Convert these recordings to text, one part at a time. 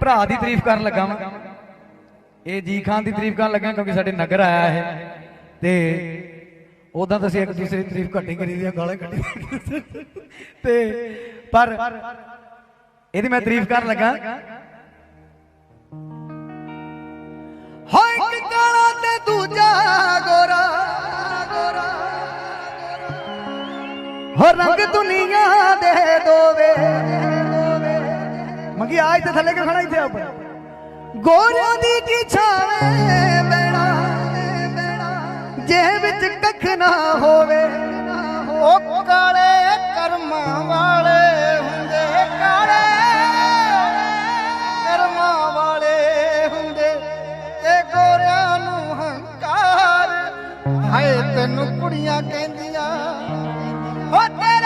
ਭਰਾ ਦੀ ਤਾਰੀਫ ਕਰਨ ਲੱਗਾ ਵਾਂ। ਇਹ ਜੀ ਖਾਨ ਦੀ ਤਾਰੀਫ ਕਰਨ ਲੱਗਾ ਕਿਉਂਕਿ ਸਾਡੇ ਨਗਰ ਆਇਆ ਹੈ ਤੇ ਉਦਾਂ ਤਾਂ ਅਸੀਂ ਇੱਕ ਦੂਸਰੇ ਦੀ ਤਾਰੀਫ ਘੱਟ ਹੀ ਕਰੀਦੀ ਗਾਲਾਂ ਕੱਢੀ ਤੇ ਪਰ ਇਹਦੀ ਮੈਂ ਤਾਰੀਫ ਕਰਨ ਲੱਗਾ। ਹੋਏ ਇੱਕ ਕਾਲਾ ਤੇ ਦੂਜਾ ਗੋਰਾ ਗੋਰਾ। ਹੋ ਰੰਗ ਦੁਨੀਆ ਦੇ ਦੋਵੇ। ਮੰਗੀ ਆਜ ਤੇ ਥੱਲੇ ਕਿ ਖੜਾ ਇੱਥੇ ਉੱਪਰ ਗੋਰਿਆਂ ਦੀ ਕੀ ਛਾਵੇਂ ਬੈਣਾ ਜੇ ਵਿੱਚ ਕੱਖ ਨਾ ਹੋਵੇ। ਉਹ ਕਾਲੇ ਕਰਮਾਂ ਵਾਲੇ ਹੁੰਦੇ, ਕਾਲੇ ਕਰਮਾਂ ਵਾਲੇ ਹੁੰਦੇ। ਤੇ ਗੋਰਿਆਂ ਨੂੰ ਹੰਕਾਰ, ਹਾਏ ਤੈਨੂੰ ਕੁੜੀਆਂ ਕਹਿੰਦੀਆਂ ਹੋ ਤੇਰਾ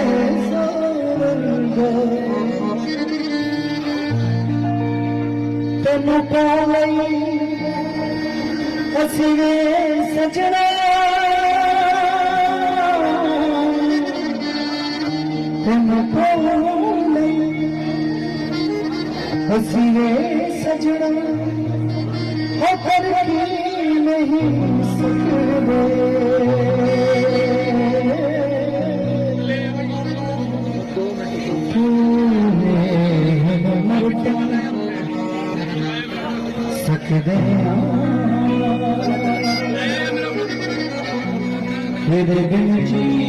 सजण त असीं सजन Thank you.